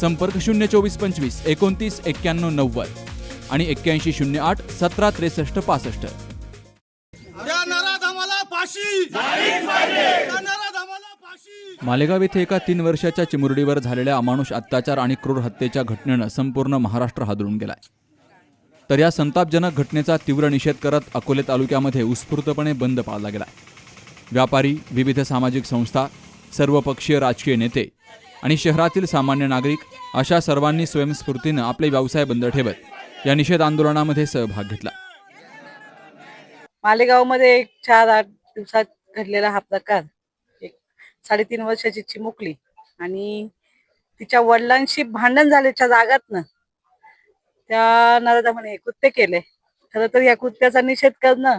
संपर्क शून्य चोवीस पंचवीस एकोणतीस एक्क्याण्णव नव्वद आणि एक्क्याऐंशी शून्य आठ सतरा त्रेसष्ट पासष्ट. मालेगाव येथे एका तीन वर्षाच्या चिमुरडीवर झालेल्या अमानुष अत्याचार आणि क्रूर हत्येच्या घटनेनं संपूर्ण महाराष्ट्र हादरून गेलाय. तर या संतापजनक घटनेचा तीव्र निषेध करत अकोले तालुक्यामध्ये उत्स्फूर्तपणे बंद पाळला गेलाय. व्यापारी विविध सामाजिक संस्था सर्वपक्षीय राजकीय नेते आणि शहरातील सामान्य नागरिक अशा सर्वांनी स्वयंस्फूर्तीनं आपले व्यवसाय बंद ठेवत या निषेध आंदोलनामध्ये सहभाग घेतला. मालेगावमध्ये एक चार आठ दिवसात घडलेला हा प्रकार एक साडेतीन वर्षाची चिमुकली आणि तिच्या वडिलांशी भांडण झाल्याच्या जागातनं त्या नराधमाने कृत्य केले खरं तर या कृत्याचा निषेध करणं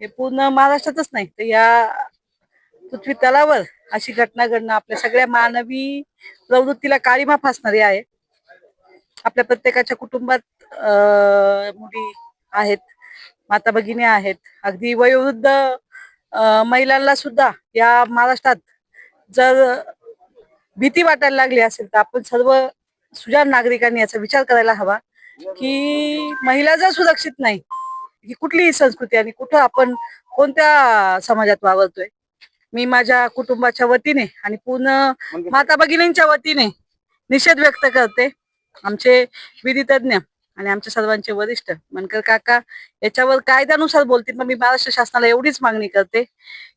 हे पूर्ण महाराष्ट्रातच नाही तर या पृथ्वी तलावर अशी घटना घडणं आपल्या सगळ्या मानवी प्रवृत्तीला काळीमा फासणारी आहे. आपल्या प्रत्येकाच्या कुटुंबात मुली आहेत माता भगिनी आहेत. अगदी वयोवृद्ध महिलांना सुद्धा या महाराष्ट्रात जर भीती वाटायला लागली असेल तर आपण सर्व सुजाण नागरिकांनी याचा विचार करायला हवा की महिला जर सुरक्षित नाही ही कुठलीही संस्कृती आणि कुठं आपण कोणत्या समाजात वावरतोय मी माझ्या कुटुंबाच्या वतीने आणि पूर्ण माता भगिनींच्या वतीने निषेध व्यक्त करते. आमचे विधी तज्ञ आणि आमच्या सर्वांचे वरिष्ठ मनकर काका याच्यावर कायद्यानुसार बोलतील पण मी महाराष्ट्र शासनाला एवढीच मागणी करते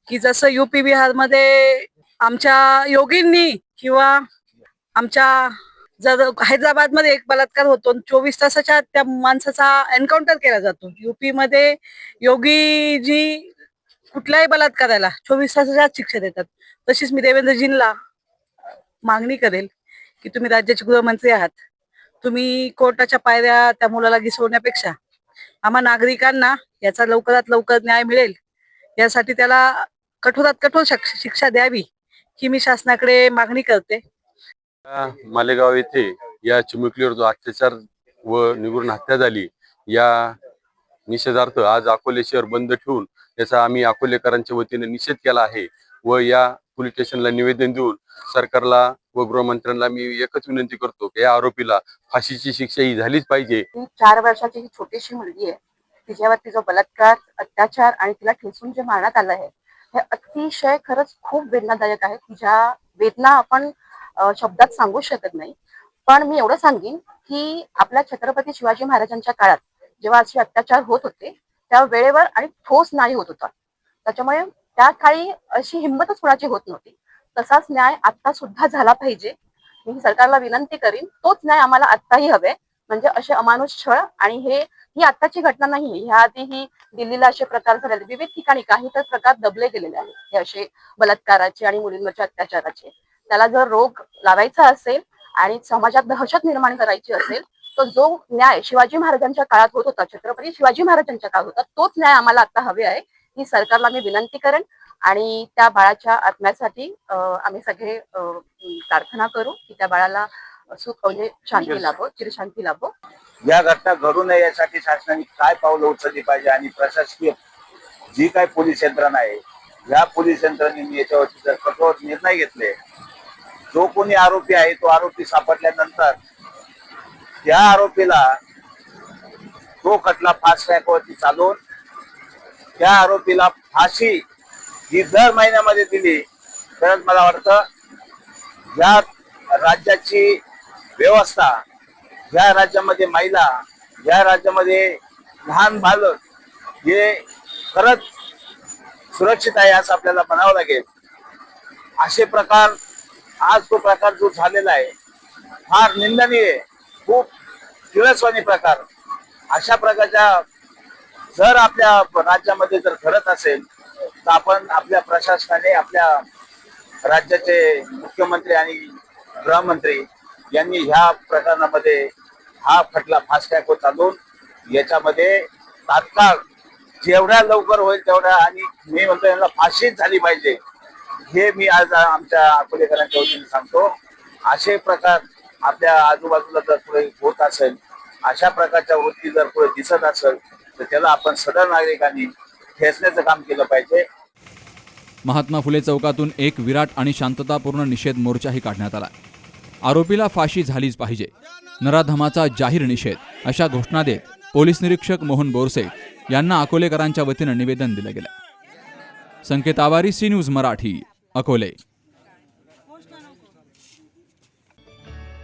की जसं युपी बिहारमध्ये आमच्या योगींनी किंवा आमच्या जर हैदराबादमध्ये एक बलात्कार होतो चोवीस तासाच्या त्या माणसाचा एन्काउंटर केला जातो. युपी मध्ये योगी जी कुठल्याही बलात्काराला चोवीस तासाच्या शिक्षा देतात. तशीच मी देवेंद्रजींना मागणी करेल की तुम्ही राज्याचे गृहमंत्री आहात. तुम्ही कोर्टाच्या पायऱ्या त्या मुलाला घिसवण्यापेक्षा आम्हा नागरिकांना याचा लवकरात लवकर न्याय मिळेल. यासाठी त्याला कठोरात कठोर शिक्षा द्यावी ही मी शासनाकडे मागणी करते. मालेगाव येथे या चिमुकलीवर जो अत्याचार व निगुण हत्या झाली या निषेधार्थ आज अकोले शहर बंद ठेवून याचा आम्ही अकोलेकरांच्या वतीने निषेध केला आहे व या पोलीस स्टेशनला निवेदन देऊन सरकारला व गृहमंत्र्यांना मी एकच विनंती करतो की या आरोपीला फाशीची शिक्षा ही झालीच पाहिजे. ती चार वर्षाची ही छोटीशी मुलगी आहे तिच्यावरती जो बलात्कार अत्याचार आणि तिला ठेचून जे मारण्यात आलं आहे हे अतिशय खरंच खूप वेदनादायक आहे. तिच्या वेदना आपण शब्दात सांगू शकत नाही. पण मी एवढं सांगेन की आपल्या छत्रपती शिवाजी महाराजांच्या काळात जेव्हा असे अत्याचार होत होते त्या वेळेवर आणि ठोस न्याय होत होता. त्याच्यामुळे त्या काळी अशी हिंमतच कुणाची होत नव्हती. तसाच न्याय आता सुद्धा झाला पाहिजे. मी सरकारला विनंती करीन तोच न्याय आम्हाला आत्ताही हवे. म्हणजे असे अमानुष छळ आणि हे ही आत्ताची घटना नाही ह्या आधीही दिल्लीला असे प्रकार झालेले. विविध ठिकाणी काही तर प्रकार दबले गेलेले आहेत. हे असे बलात्काराचे आणि मुलींवरच्या अत्याचाराचे. त्याला जर रोग लावायचा असेल आणि समाजात दहशत निर्माण करायची असेल तर जो न्याय शिवाजी महाराजांच्या काळात होत होता छत्रपती शिवाजी महाराजांच्या काळात होता तोच न्याय आम्हाला आता हवे आहे. ही सरकारला मी विनंती करेन आणि त्या बाळाच्या आत्म्यासाठी आम्ही सगळे प्रार्थना करू की त्या बाळाला सुख म्हणजे शांती लाभो चिरशांती लाभो. या घटना घडू नये यासाठी शासनाने काय पावलं उचलली पाहिजे आणि प्रशासकीय जी काय पोलीस यंत्रणा आहे या पोलीस यंत्रणेने याच्यावरती जर कठोर निर्णय घेतले जो कोणी आरोपी आहे तो आरोपी सापडल्यानंतर त्या आरोपीला तो खटला फास्ट ट्रॅकवरती चालवून त्या आरोपीला फाशी ही दर महिन्यामध्ये दिली. तरच मला वाटतं या राज्याची व्यवस्था या राज्यामध्ये महिला या राज्यामध्ये लहान बालक हे खरंच सुरक्षित आहे असं आपल्याला म्हणावं लागेल. असे प्रकार आज तो प्रकार जो झालेला आहे फार निंदनीय खूप किळसवाणी प्रकार. अशा प्रकारच्या जर आपल्या राज्यामध्ये जर घडत असेल तर आपण आपल्या प्रशासनाने आपल्या राज्याचे मुख्यमंत्री आणि गृहमंत्री यांनी ह्या प्रकरणामध्ये हा खटला फास्ट ट्रॅक चालून याच्यामध्ये तात्काळ जेवढ्या लवकर होईल तेवढ्या आणि मी म्हणतो यांना फाशीच झाली पाहिजे हे मी आज आमच्या अकोलेकरांच्या वतीने सांगतो. असे प्रकार आपल्या आजूबाजूला जर पुढे होत असेल अशा प्रकारच्या वृत्ती जर पुढे दिसत असेल तर त्याला आपण सदर नागरिकांनी ठेचण्याचं काम केलं पाहिजे. महात्मा फुले चौकातून एक विराट आणि शांततापूर्ण निषेध मोर्चाही काढण्यात आला. आरोपीला फाशी झालीच पाहिजे. नराधमाचा जाहीर निषेध अशा घोषणा देत पोलीस निरीक्षक मोहन बोरसे यांना अकोलेकरांच्या वतीनं निवेदन दिलं गेलं. Sanket Awari C news Marathi Akole.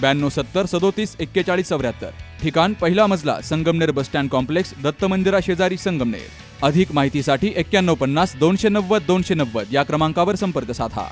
ब्याण्णव सत्तर सदोतीस एक्केचाळीस चौऱ्याहत्तर. ठिकाण पहिला मजला Sangamner bus stand complex Datta मंदिरा शेजारी संगमनेर. अधिक माहितीसाठी एक्क्याण्णव पन्नास दोनशे नव्वद दोनशे नव्वद या क्रमांकावर संपर्क साधा.